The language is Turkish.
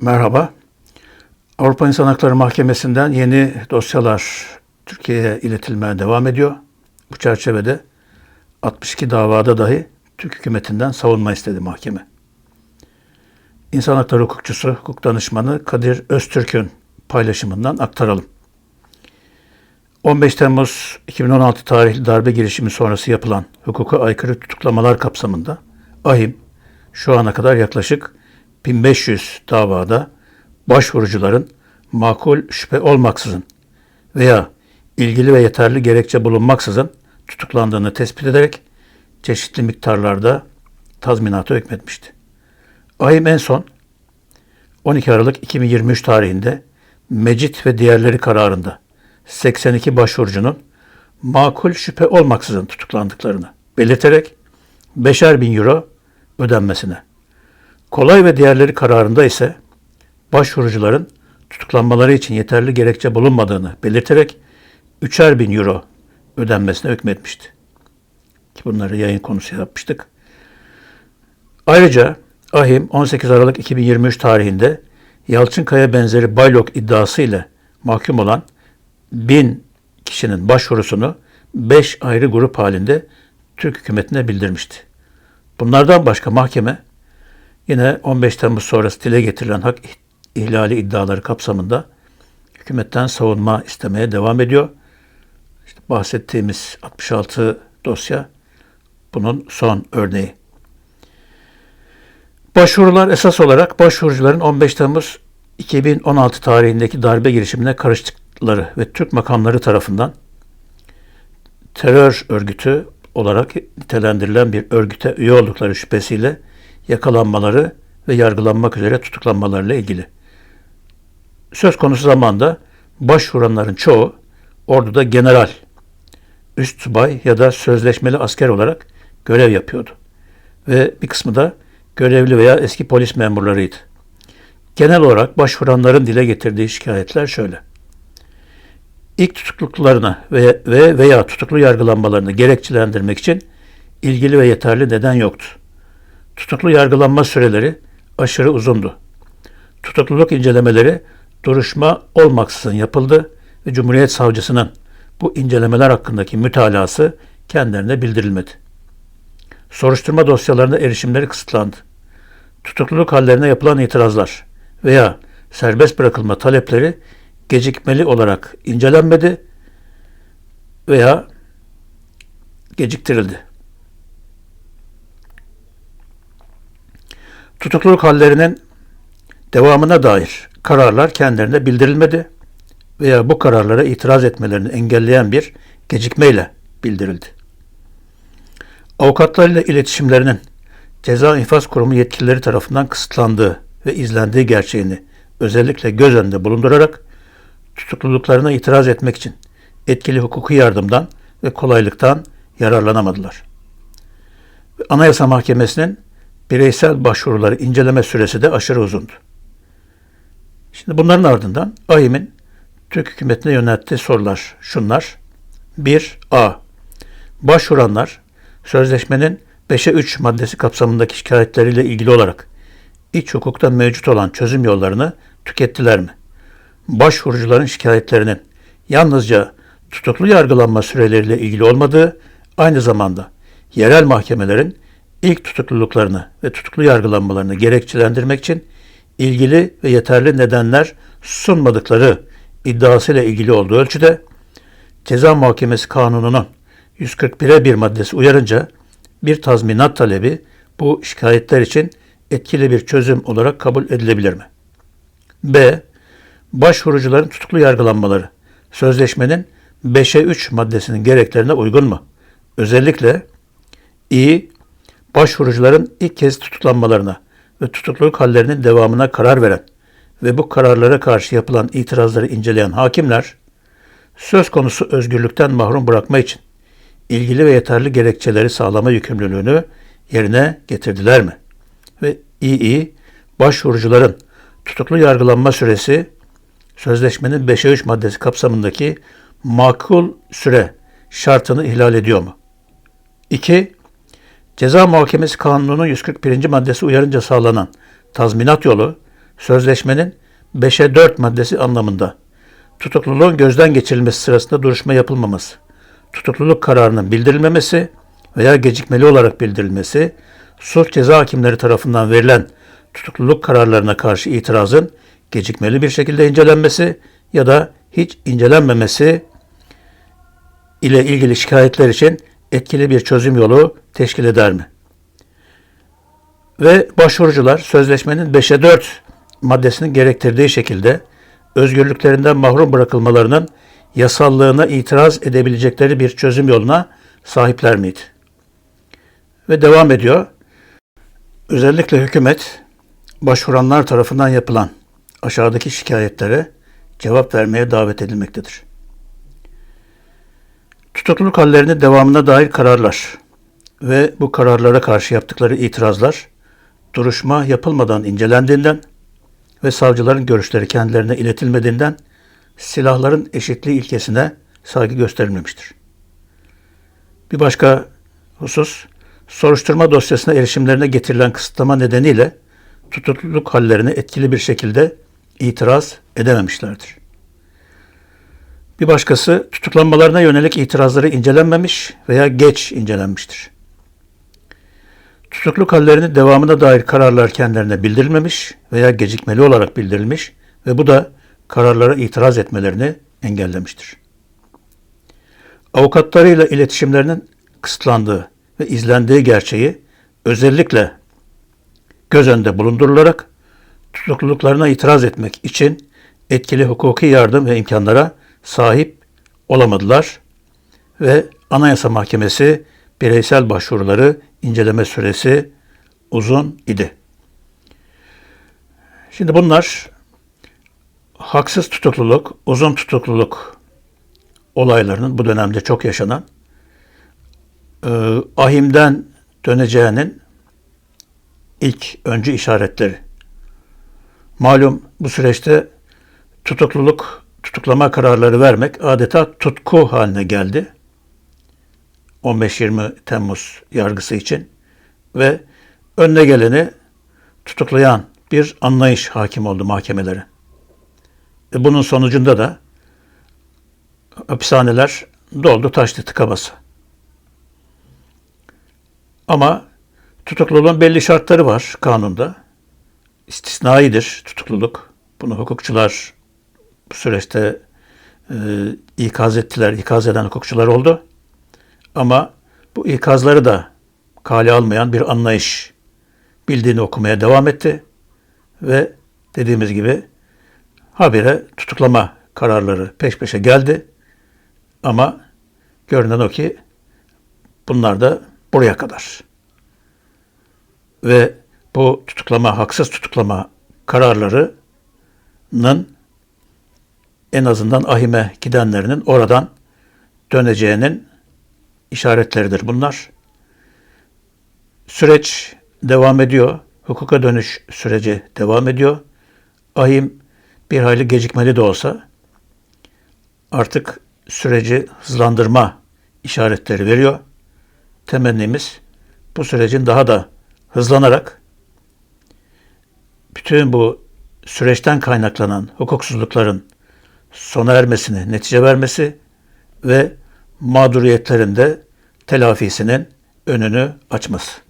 Merhaba. Avrupa İnsan Hakları Mahkemesi'nden yeni dosyalar Türkiye'ye iletilmeye devam ediyor. Bu çerçevede 62 davada dahi Türk hükümetinden savunma istedi mahkeme. İnsan hakları hukukçusu, hukuk danışmanı Kadir Öztürk'ün paylaşımından aktaralım. 15 Temmuz 2016 tarihli darbe girişimi sonrası yapılan hukuka aykırı tutuklamalar kapsamında AHİM şu ana kadar yaklaşık 1500 davada başvurucuların makul şüphe olmaksızın veya ilgili ve yeterli gerekçe bulunmaksızın tutuklandığını tespit ederek çeşitli miktarlarda tazminata hükmetmişti. AYM en son 12 Aralık 2023 tarihinde Mecit ve diğerleri kararında 82 başvurucunun makul şüphe olmaksızın tutuklandıklarını belirterek 5'er bin euro ödenmesine. Kolay ve diğerleri kararında ise başvurucuların tutuklanmaları için yeterli gerekçe bulunmadığını belirterek 3'er bin euro ödenmesine hükmetmişti. Ki bunları yayın konusu yapmıştık. Ayrıca Ahim 18 Aralık 2023 tarihinde Yalçınkaya benzeri baylok iddiası ile mahkum olan bin kişinin başvurusunu 5 ayrı grup halinde Türk hükümetine bildirmişti. Bunlardan başka mahkeme yine 15 Temmuz sonrası dile getirilen hak ihlali iddiaları kapsamında hükümetten savunma istemeye devam ediyor. İşte bahsettiğimiz 66 dosya bunun son örneği. Başvurular esas olarak başvurucuların 15 Temmuz 2016 tarihindeki darbe girişimine karıştıkları ve Türk makamları tarafından terör örgütü olarak nitelendirilen bir örgüte üye oldukları şüphesiyle yakalanmaları ve yargılanmak üzere tutuklanmalarıyla ilgili. Söz konusu zamanda başvuranların çoğu orduda general, üst subay ya da sözleşmeli asker olarak görev yapıyordu. Ve bir kısmı da görevli veya eski polis memurlarıydı. Genel olarak başvuranların dile getirdiği şikayetler şöyle. İlk tutukluklarına ve, ve veya tutuklu yargılanmalarını gerekçelendirmek için ilgili ve yeterli neden yoktu. Tutuklu yargılanma süreleri aşırı uzundu. Tutukluluk incelemeleri duruşma olmaksızın yapıldı ve Cumhuriyet Savcısının bu incelemeler hakkındaki mütalası kendilerine bildirilmedi. Soruşturma dosyalarına erişimleri kısıtlandı. Tutukluluk hallerine yapılan itirazlar veya serbest bırakılma talepleri gecikmeli olarak incelenmedi veya geciktirildi. Tutukluluk hallerinin devamına dair kararlar kendilerine bildirilmedi veya bu kararlara itiraz etmelerini engelleyen bir gecikmeyle bildirildi. Avukatlarıyla iletişimlerinin Ceza İnfaz Kurumu yetkilileri tarafından kısıtlandığı ve izlendiği gerçeğini özellikle göz önünde bulundurarak tutukluluklarına itiraz etmek için etkili hukuki yardımdan ve kolaylıktan yararlanamadılar. Anayasa Mahkemesi'nin bireysel başvuruları inceleme süresi de aşırı uzundu. Şimdi bunların ardından AİM'in Türk hükümetine yönelttiği sorular şunlar. 1. A. Başvuranlar sözleşmenin 5'e 3 maddesi kapsamındaki şikayetleriyle ilgili olarak iç hukukta mevcut olan çözüm yollarını tükettiler mi? Başvurucuların şikayetlerinin yalnızca tutuklu yargılanma süreleriyle ilgili olmadığı, aynı zamanda yerel mahkemelerin ilk tutukluluklarını ve tutuklu yargılanmalarını gerekçelendirmek için ilgili ve yeterli nedenler sunmadıkları iddiasıyla ilgili olduğu ölçüde Ceza Muhakemesi Kanunu'nun 141'e bir maddesi uyarınca bir tazminat talebi bu şikayetler için etkili bir çözüm olarak kabul edilebilir mi? B. Başvurucuların tutuklu yargılanmaları sözleşmenin 5'e 3 maddesinin gereklerine uygun mu? Özellikle İ. Başvurucuların ilk kez tutuklanmalarına ve tutukluluk hallerinin devamına karar veren ve bu kararlara karşı yapılan itirazları inceleyen hakimler, söz konusu özgürlükten mahrum bırakma için ilgili ve yeterli gerekçeleri sağlama yükümlülüğünü yerine getirdiler mi? Ve II, başvurucuların tutuklu yargılanma süresi sözleşmenin 5'e 3 maddesi kapsamındaki makul süre şartını ihlal ediyor mu? 2. Ceza Muhakemesi Kanunu'nun 141. maddesi uyarınca sağlanan tazminat yolu sözleşmenin 5'e 4 maddesi anlamında tutukluluğun gözden geçirilmesi sırasında duruşma yapılmaması, tutukluluk kararının bildirilmemesi veya gecikmeli olarak bildirilmesi, suç ceza hakimleri tarafından verilen tutukluluk kararlarına karşı itirazın gecikmeli bir şekilde incelenmesi ya da hiç incelenmemesi ile ilgili şikayetler için etkili bir çözüm yolu teşkil eder mi? Ve başvurucular sözleşmenin 5'e 4 maddesinin gerektirdiği şekilde özgürlüklerinden mahrum bırakılmalarının yasallığına itiraz edebilecekleri bir çözüm yoluna sahipler miydi? Ve devam ediyor. Özellikle hükümet başvuranlar tarafından yapılan aşağıdaki şikayetlere cevap vermeye davet edilmektedir. Tutukluluk hallerinin devamına dair kararlar ve bu kararlara karşı yaptıkları itirazlar duruşma yapılmadan incelendiğinden ve savcıların görüşleri kendilerine iletilmediğinden silahların eşitliği ilkesine saygı gösterilmemiştir. Bir başka husus, soruşturma dosyasına erişimlerine getirilen kısıtlama nedeniyle tutukluluk hallerine etkili bir şekilde itiraz edememişlerdir. Bir başkası tutuklanmalarına yönelik itirazları incelenmemiş veya geç incelenmiştir. Tutukluk hallerinin devamına dair kararlar kendilerine bildirilmemiş veya gecikmeli olarak bildirilmiş ve bu da kararlara itiraz etmelerini engellemiştir. Avukatlarıyla iletişimlerinin kısıtlandığı ve izlendiği gerçeği özellikle göz önünde bulundurularak tutukluluklarına itiraz etmek için etkili hukuki yardım ve imkanlara sahip olamadılar ve Anayasa Mahkemesi bireysel başvuruları inceleme süresi uzun idi. Şimdi bunlar haksız tutukluluk, uzun tutukluluk olaylarının bu dönemde çok yaşanan e, ahimden döneceğinin ilk öncü işaretleri. Malum bu süreçte tutukluluk, tutuklama kararları vermek adeta tutku haline geldi. 15-20 Temmuz yargısı için ve önüne geleni tutuklayan bir anlayış hakim oldu mahkemelere. E bunun sonucunda da hapishaneler doldu taştı tıka. Ama tutukluluğun belli şartları var kanunda. İstisnaidir tutukluluk. Bunu hukukçular bu süreçte e, ikaz ettiler, ikaz eden hukukçular oldu. Ama bu ikazları da kale almayan bir anlayış bildiğini okumaya devam etti ve dediğimiz gibi habire tutuklama kararları peş peşe geldi. Ama görünen o ki bunlar da buraya kadar. Ve bu tutuklama, haksız tutuklama kararlarının en azından ahime gidenlerinin oradan döneceğinin işaretleridir bunlar. Süreç devam ediyor. Hukuka dönüş süreci devam ediyor. Ahim bir hayli gecikmeli de olsa artık süreci hızlandırma işaretleri veriyor. Temennimiz bu sürecin daha da hızlanarak bütün bu süreçten kaynaklanan hukuksuzlukların sona ermesini, netice vermesi ve mağduriyetlerin de telafisinin önünü açması.